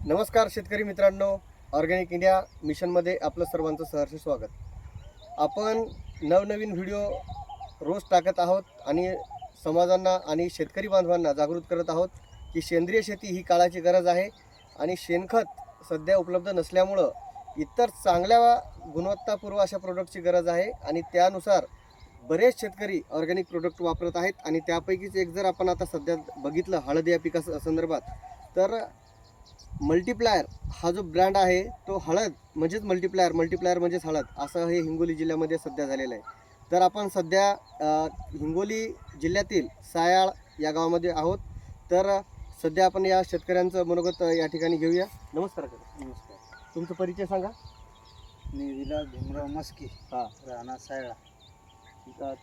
नमस्कार शेतकरी मित्रांनो ऑर्गॅनिक इंडिया मिशनमध्ये आपलं सर्वांचं सहर्ष स्वागत. आपण नवनवीन व्हिडिओ रोज टाकत आहोत आणि समाजांना आणि शेतकरी बांधवांना जागृत करत आहोत की सेंद्रिय शेती ही काळाची गरज आहे आणि शेणखत सध्या उपलब्ध नसल्यामुळं इतर चांगल्या गुणवत्तापूर्व अशा प्रोडक्टची गरज आहे आणि त्यानुसार बरेच शेतकरी ऑर्गॅनिक प्रोडक्ट वापरत आहेत आणि त्यापैकीच एक जर आपण आता सध्या बघितलं हळद या पिका संदर्भात तर मल्टीप्लायर हा जो ब्रँड आहे तो हळद म्हणजेच मल्टीप्लायर मल्टीप्लायर म्हणजेच हळद असं हे हिंगोली जिल्ह्यामध्ये सध्या झालेलं आहे. तर आपण सध्या हिंगोली जिल्ह्यातील सायाळ या गावामध्ये आहोत. तर सध्या आपण या शेतकऱ्यांचं मनोगत या ठिकाणी घेऊया. नमस्कार. नमस्कार. तुमचा परिचय सांगा. मी विलास भीमराव मस्के हा. राहणार सायळा.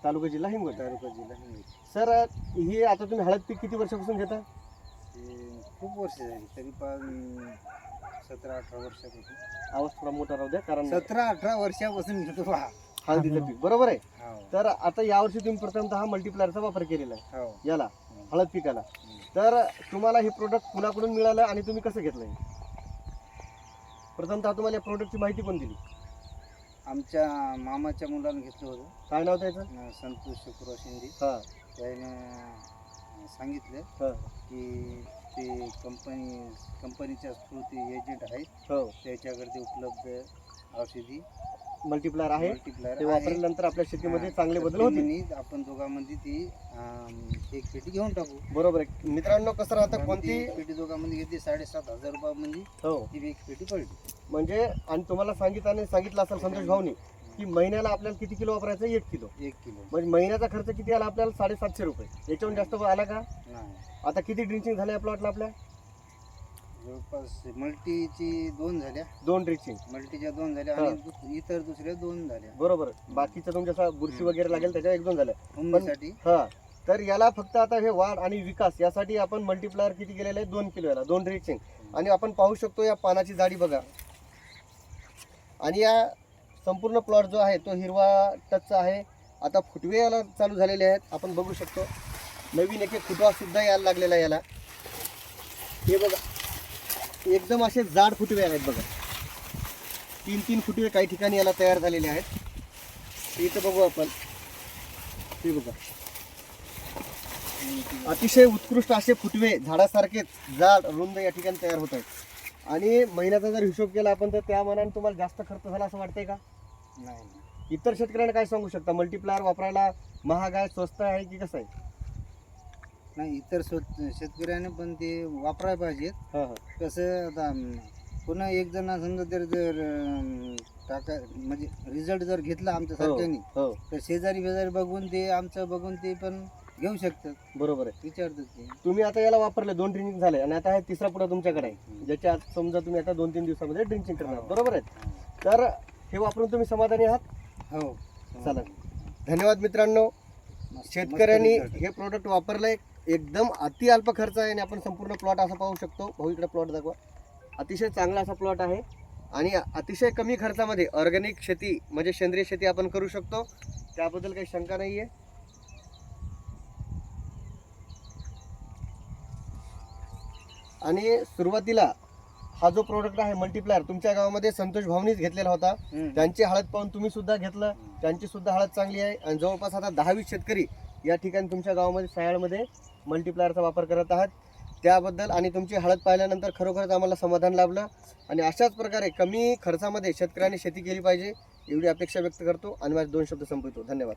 तालुका जिल्हा हिंगोली. तालुका जिल्हा हिंगोली. सर ही आता तुम्ही हळद पीक किती वर्षापासून घेता? खूप वर्ष झाली तरी पण सतरा अठरा वर्षापासून. आवाज थोडा मोठा राहू द्या कारण सतरा अठरा वर्षापासून घेतो बा हळदीचं पीक बरोबर आहे? हो. तर आता यावर्षी तुम्ही प्रथमतः मल्टीप्लायरचा वापर केलेला आहे. हो. याला हं. हळद पिकाला. तर तुम्हाला हे प्रोडक्ट कुणाकडून मिळालं आणि तुम्ही कसं घेतलंय? प्रथमतः तुम्हाला या प्रोडक्टची माहिती कोण दिली. आमच्या मामाच्या मुलानं घेतलं होतं. काय नाव त्याचं? अं, संतोष शुक्रवार शिंदे. हा. त्यानं सांगितलं हा. की ते कंपनी कंपनीच्या थ्रू ते एजंट आहेत. हो. त्याच्याकडे उपलब्ध औषधी मल्टीप्लायर आहे. multiplier ते आहे. वापरल्यानंतर आपल्या शेतीमध्ये हा, चांगले तर बदल होतील. म्हणे आपण दोघांमध्ये ती अं, एक पेटी घेऊन टाकू. बरोबर आहे. मित्रांनो कसं राहतं? आम्ही कोणती? पेटी दोघांमध्ये घेतली साडेसात हजार रुपयामध्ये हो. ती एक पेटी पडली. म्हणजे आणि तुम्हाला सांगितलं आणि सांगितलं असेल संतोष भाऊनी की महिन्याला आपल्याला किती किलो वापरायचं एक किलो. एक किलो. म्हणजे महिन्याचा खर्च किती आला आपल्याला? साडेसातशे रुपये. याच्याहून जास्त आला का? नाही. आता किती ड्रिंचिंग झाले या प्लॉटला आपल्या? जवळपास मल्टीची दोन झाल्या. दोन ड्रिंचिंग. मल्टीच्या दोन झाल्या हा. आणि दुस- इतर दुसऱ्या दोन झाल्या. बरोबर. बाकीचं तुमच्या बुरशी वगैरे लागेल त्याच्या एक दोन झाल्या. उंबीसाठी. हा. तर याला फक्त आता हे वाढ आणि विकास यासाठी आपण मल्टीप्लायर किती केलेलं आहे? दोन किलो याला दोन ड्रिचिंग. आणि आपण पाहू शकतो या पानाची जाडी बघा. आणि या संपूर्ण प्लॉट जो आहे तो हिरवा टचचा आहे. आता फुटवे याला चालू झालेले आहेत. आपण बघू शकतो. नवीन एक एक फुटवासुद्धा यायला लागलेला आहे याला. हे बघा. एकदम असे जाड फुटवे आहेत बघा. तीन तीन फुटवे काही ठिकाणी याला तयार झालेले आहेत. इथं बघू आपण. हे बघा. अतिशय उत्कृष्ट असे फुटवे झाडासारखेच जाड रुंद या ठिकाणी तयार होत आहेत. आणि महिन्याचा जर हिशोब केला आपण तर त्या मनाने तुम्हाला जास्त खर्च झाला असं वाटतंय का? नाही इतर शेतकऱ्यांना काय सांगू शकता? मल्टीप्लायर वापरायला महाग आहे स्वस्त आहे की कसं आहे? नाही इतर स्वत- शेतकऱ्याने पण ते वापरायला पाहिजेत. हा, हा. कसं आता अं, पुन्हा एक जण समजा जर जर अं, टाका म्हणजे रिझल्ट जर घेतला आमच्या सारख्यानी हो. तर शेजारी बेजारी बघून ते आमचं बघून ते पण घेऊ शकतात. बरोबर आहे. विचारतात ते. तुम्ही आता याला वापरले दोन ड्रिंकिंग झाले आणि आता हा तिसरा पुढा तुमच्याकडे आहे. ज्याच्या आत समजा तुम्ही आता दोन तीन दिवसामध्ये ड्रिंकिंग करणार. बरोबर आहे? तर हे वापरून तुम्ही समाधानी आहात? हो. चला. धन्यवाद मित्रांनो. शेतकऱ्यांनी. हे प्रोडक्ट वापरलंय. एकदम अति अल्प खर्च आहे आणि आपण संपूर्ण प्लॉट असा पाहू शकतो. भाऊ इकडे प्लॉट दाखवा. अतिशय चांगला असा प्लॉट आहे. आणि अतिशय कमी खर्चामध्ये ऑर्गॅनिक शेती म्हणजे सेंद्रिय शेती आपण करू शकतो. त्याबद्दल काही शंका नाही आहे आणि सुरुवातीला हा जो प्रोडक्ट आहे मल्टीप्लायर तुमच्या गावामध्ये संतोष भावनीच घेतलेला होता. त्यांची हळद पाहून तुम्ही सुद्धा घेतलं. त्यांची सुद्धा हळद चांगली आहे. आणि जवळपास आता दहावीस शेतकरी या ठिकाणी तुमच्या गावामध्ये सायाळमध्ये मल्टीप्लायरचा वापर करत आहात. त्याबद्दल आणि तुमची हळद पाहिल्यानंतर खरोखरच आम्हाला समाधान लाभलं. आणि अशाच प्रकारे कमी खर्चामध्ये शेतकऱ्यांनी शेती केली पाहिजे एवढी अपेक्षा व्यक्त करतो. आणि माझे दोन शब्द संपवतो. धन्यवाद.